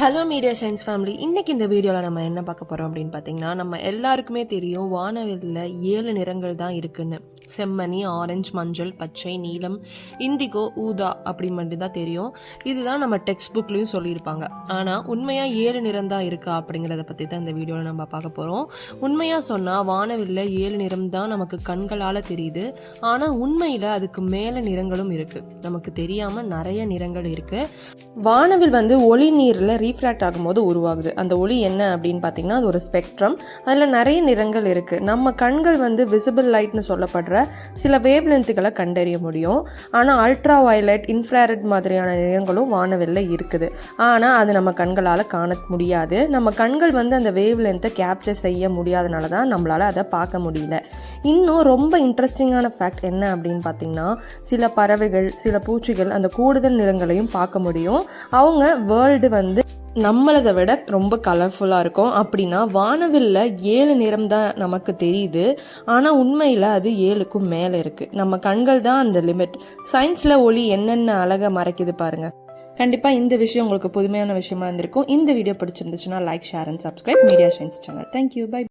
Hello media science family இன்றைக்கி இந்த வீடியோவில் நம்ம என்ன பார்க்க போகிறோம் அப்படின்னு பார்த்தீங்கன்னா நம்ம எல்லாருக்குமே தெரியும் வானவில்ல ஏழு நிறங்கள் தான் இருக்குன்னு. செம்மணி ஆரஞ்சு மஞ்சள் பச்சை நீலம் இந்திகோ ஊதா அப்படி மட்டும் தான் தெரியும். இதுதான் நம்ம டெக்ஸ்ட் புக்லேயும் சொல்லியிருப்பாங்க. ஆனால் உண்மையாக ஏழு நிறம் தான் இருக்கா அப்படிங்கிறத பற்றி தான் இந்த வீடியோவில் நம்ம பார்க்க போகிறோம் உண்மையாக சொன்னால் வானவில்ல ஏழு நிறம் தான் நமக்கு கண்களால் தெரியுது. ஆனால் உண்மையில் அதுக்கு மேலே நிறங்களும் இருக்குது நமக்கு தெரியாமல் நிறைய நிறங்கள் இருக்குது வானவில் வந்து ஒளி நீரில் ரீஃப்ராக்ட் ஆகும்போது உருவாகுது. அந்த ஒளி என்ன அப்படின்னு பார்த்தீங்கன்னா அது ஒரு ஸ்பெக்ட்ரம் அதில் நிறைய நிறங்கள் இருக்குது நம்ம கண்கள் வந்து விசிபிள் லைட்னு சொல்லப்படுற சில வேவ் லென்த்துகளை கண்டறிய முடியும். ஆனால் அல்ட்ரா வயலட் இன்ஃப்ராரெட் மாதிரியான நிறங்களும் வானவெல்ல இருக்குது. ஆனால் அது நம்ம கண்களால் காண முடியாது. நம்ம கண்கள் வந்து அந்த வேவ் லென்த்தை கேப்சர் செய்ய முடியாதனால தான் நம்மளால் அதை பார்க்க முடியல. இன்னும் ரொம்ப இன்ட்ரெஸ்டிங்கான ஃபேக்ட் என்ன அப்படின்னு பார்த்தீங்கன்னா சில பறவைகள் சில பூச்சிகள் அந்த கூடுதல் நிறங்களையும் பார்க்க முடியும். அவங்க வேர்ல்டு வந்து நம்மளதை விட ரொம்ப கலர்ஃபுல்லாக இருக்கும். அப்படின்னா வானவில்ல ஏழு நிறம் தான் நமக்கு தெரியுது. ஆனால் உண்மையில் அது ஏழுக்கும் மேலே இருக்குது நம்ம கண்கள் தான் அந்த லிமிட் சயின்ஸில் ஒளி என்னென்ன அழகை மறைக்குது பாருங்கள் கண்டிப்பாக இந்த விஷயம் உங்களுக்கு புதுமையான விஷயமா இருந்திருக்கும். இந்த வீடியோ பிடிச்சிருந்துச்சுன்னா like share and subscribe media science channel thank you bye